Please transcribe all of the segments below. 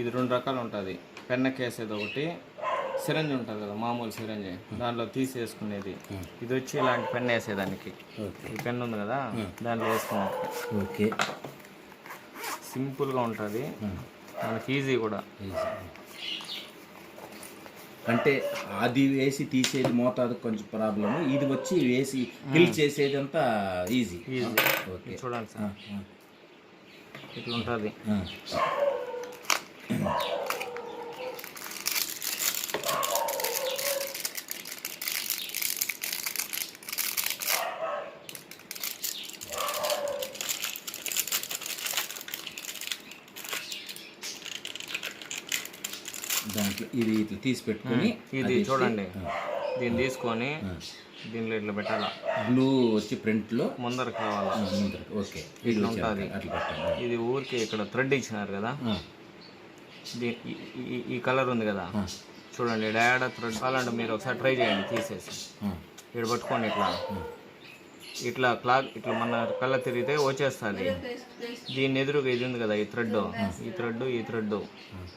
ఇది రెండు రకాలు ఉంటుంది. పెన్నకి వేసేది ఒకటి సిరంజ్ ఉంటుంది కదా మామూలు సిరంజ్. దాంట్లో తీసేసుకునేది. ఇది వచ్చి ఇలాంటి పెన్ వేసేదానికి. ఓకే. ఈ పెన్ ఉంది కదా దాంట్లో వేసుకున్నట్టు ఓకే. సింపుల్గా ఉంటుంది. మనకి ఈజీ కూడా. అంటే అది వేసి తీసేది మోతాదు కొంచెం ప్రాబ్లము. ఇది వచ్చి వేసి ఫిల్ చేసేది అంతా ఈజీ. ఈజీ. ఓకే. చూడండి సార్. ఇట్లా ఉంటుంది. దాంట్లో ఇది ఇట్లా తీసి పెట్టుకొని ఇది చూడండి. దీన్ని తీసుకొని దీనిలో ఇట్లా పెట్టాలా? బ్లూ వచ్చి ప్రింట్లో? ముందరకు రావాలా? ఓకే. ఇది వచ్చి ఉంటుంది. అట్లా పెట్టండి ఇది ఊరికి ఇక్కడ థ్రెడ్ ఇచ్చినారు కదా? ఈ- కలర్ ఉంది కదా. చూడండి డాడ థ్రెడ్ కావాలంటే మీరు ఒకసారి ట్రై చేయండి తీసేసి. ఇక్కడ పట్టుకోండి ఇట్లా. ఇట్లా క్లాక్ ఇట్లా మన కళ్ళ తిరిగితే వచ్చేస్తుంది. దీని ఎదురుగా ఇది ఉంది కదా ఈ థ్రెడ్ ఈ థ్రెడ్ ఈ థ్రెడ్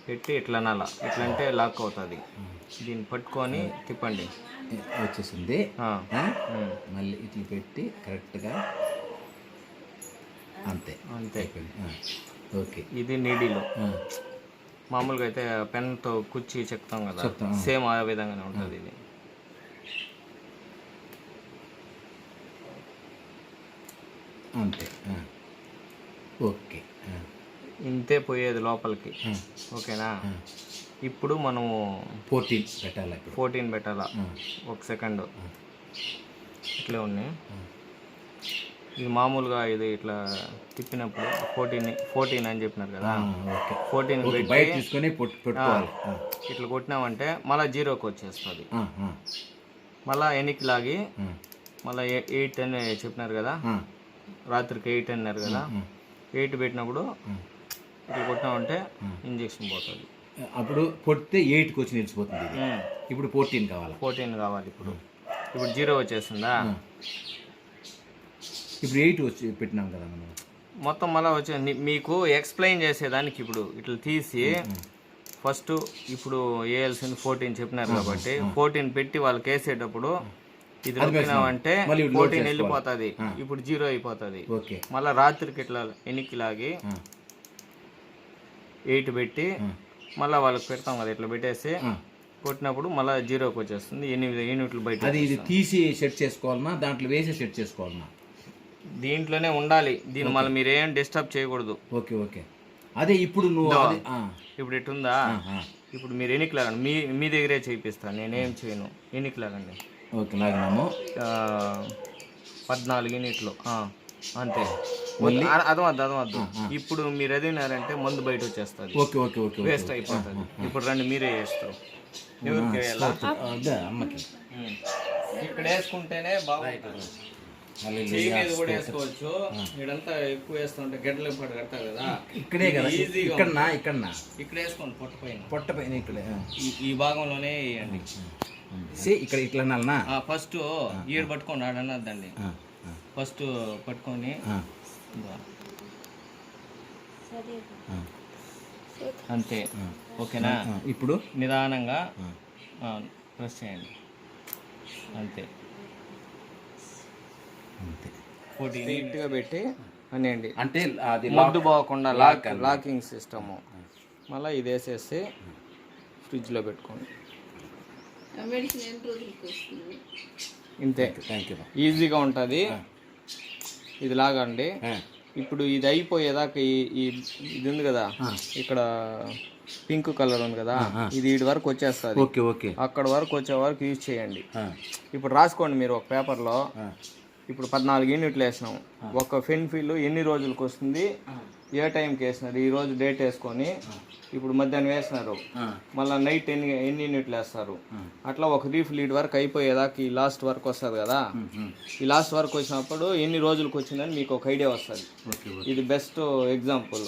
పెట్టి ఇట్లా అనాల ఇట్లా అంటే లాక్ అవుతుంది. దీన్ని పట్టుకొని తిప్పండి. వచ్చేసింది. మళ్ళీ ఇట్లా పెట్టి కరెక్ట్గా అంతే. అంతే. ఓకే. ఇది నీడిలో. మామూలుగా అయితే పెన్తో కుచ్చి చెప్తాం కదా. సేమ్ ఆ విధంగానే ఉంటుంది ఇది. అంతే. ఓకే ఇంతే పోయేది లోపలికి. ఓకేనా. ఇప్పుడు మనము ఫోర్టీన్ పెట్టాలి ఫోర్టీన్ పెట్టాలా? ఒక సెకండ్. ఇట్లే ఉన్నాయి. ఇది మామూలుగా ఇది ఇట్లా తిప్పినప్పుడు ఫోర్టీన్ ఫోర్టీన్ అని చెప్పినారు కదా. ఫోర్టీన్ బయట తీసుకొని ఇట్లా కొట్టినామంటే మళ్ళీ జీరోకి వచ్చేస్తుంది. మళ్ళీ ఎనికి లాగి మళ్ళీ ఎయిట్ అని చెప్పినారు కదా. రాత్రికి ఎయిట్ అన్నారు కదా. ఎయిట్ పెట్టినప్పుడు. ఇట్లా కొట్టినామంటే ఇంజెక్షన్ పోతుంది. అప్పుడు పొడితే ఎయిట్కి వచ్చి నిలిచిపోతుంది ఇప్పుడు ఫోర్టీన్ కావాలి? ఫోర్టీన్ కావాలి ఇప్పుడు. ఇప్పుడు జీరో వచ్చేసిందా? ఇప్పుడు ఎయిట్ వచ్చి పెట్టినాం కదా మనం. మొత్తం మళ్ళీ వచ్చే మీకు ఎక్స్ప్లెయిన్ చేసేదానికి ఇప్పుడు ఇట్లా తీసి ఫస్ట్ ఇప్పుడు వేయాల్సింది ఫోర్టీన్ చెప్పినారు కాబట్టి ఫోర్టీన్ పెట్టి వాళ్ళకి వేసేటప్పుడు ఇది నొక్కినామంటే ఫోర్టీన్ వెళ్ళిపోతుంది. ఇప్పుడు జీరో అయిపోతుంది. ఓకే. మళ్ళీ రాత్రికి ఇట్లా ఎనికి లాగి ఆ, ఎయిట్ పెట్టి మళ్ళీ వాళ్ళకి పెడతాం కదా ఇట్లా పెట్టేసి. కొట్టినప్పుడు మళ్ళీ జీరోకి వచ్చేస్తుంది. ఎనిమిది యూనిట్లు బయట అది ఇది తీసి సెట్ చేసుకోవాలన్నా దాంట్లో వేసి సెట్ చేసుకోవాలన్నా దీంట్లోనే ఉండాలి. దీన్ని మళ్ళీ మీరు ఏం డిస్టర్బ్ చేయకూడదు. Okay okay. అదే ఇప్పుడు నువ్వు అది ఇప్పుడు ఆ. ఇప్పుడు మీరు లాగండి మీ మీ దగ్గరే చేయిస్తాను నేనేం చేయను. ఎనికి లాగండి ఓకే లాగినాము. పద్నాలుగు యూనిట్లు అంతే. అ- అదవద్దు అదవద్దు. ఇప్పుడు మీరు ఎదిగినారంటే మందు బయట వచ్చేస్తుంది. Okay okay okay. వేస్ట్ అయిపోతుంది. ఇప్పుడు రండి మీరే చేస్తారు. ఎవరికి అదే అమ్మకి. ఇక్కడ వేసుకుంటేనే బాగుంటుంది. చెయ్యి మీద కూడా వేసుకోవచ్చు. ఇడంతా ఎక్కువ వేస్తుంటే గడ్డలు పడి కడతారు కదా. ఇక్కడే కదా ఈజీగా ఇక్కడనా ఇక్కడనా? ఇక్కడ వేసుకోండి పొట్ట పైన. పొట్ట పైన ఇక్కడే. ఈ- ఈ భాగంలోనే వేయండి. సే ఇక్కడ ఇట్లా ఫస్ట్ ఈడు పట్టుకోండి ఆడనద్దండి ఫస్ట్ పట్టుకొని అంతే. ఓకేనా. ఇప్పుడు? నిదానంగా ఆ, ప్రెస్ చేయండి. అంతే. అంతే. ఒకటి నీట్గా పెట్టి అనేయండి అంటే అది మొద్దు పోకుండా లాక్ లాకింగ్ సిస్టము మళ్ళీ ఇది వేసేసి ఫ్రిడ్జ్లో పెట్టుకోండి. ఇంతే. థ్యాంక్ యూ ఈజీగా ఉంటుంది. ఇది లాగండి. ఇప్పుడు ఇది అయిపోయేదాకా ఈ ఈ- ఇది ఉంది కదా? ఇక్కడ పింక్ కలర్ ఉంది కదా? ఇది ఇటు వరకు వచ్చేస్తుంది. ఓకే ఓకే అక్కడ వరకు వచ్చే వరకు యూజ్ చేయండి. ఇప్పుడు రాసుకోండి మీరు ఒక పేపర్లో. ఇప్పుడు పద్నాలుగు యూనిట్లు వేసినాం. ఒక ఫెన్ ఫీల్ ఎన్ని రోజులకు వస్తుంది? ఏ టైంకి వేసినారు? ఈ రోజు డేట్ వేసుకొని ఇప్పుడు మధ్యాహ్నం వేసినారు. మళ్ళీ నైట్ ఎన్ని ఎన్ని యూనిట్లు వేస్తారు? అట్లా ఒక రీఫ్ లీడ్ వరకు అయిపోయేదాకా ఈ లాస్ట్ వరకు వస్తుంది కదా. ఈ లాస్ట్ వరకు వచ్చినప్పుడు ఎన్ని రోజులకు వచ్చిందని మీకు ఒక ఐడియా వస్తుంది. ఇది బెస్ట్ ఎగ్జాంపుల్.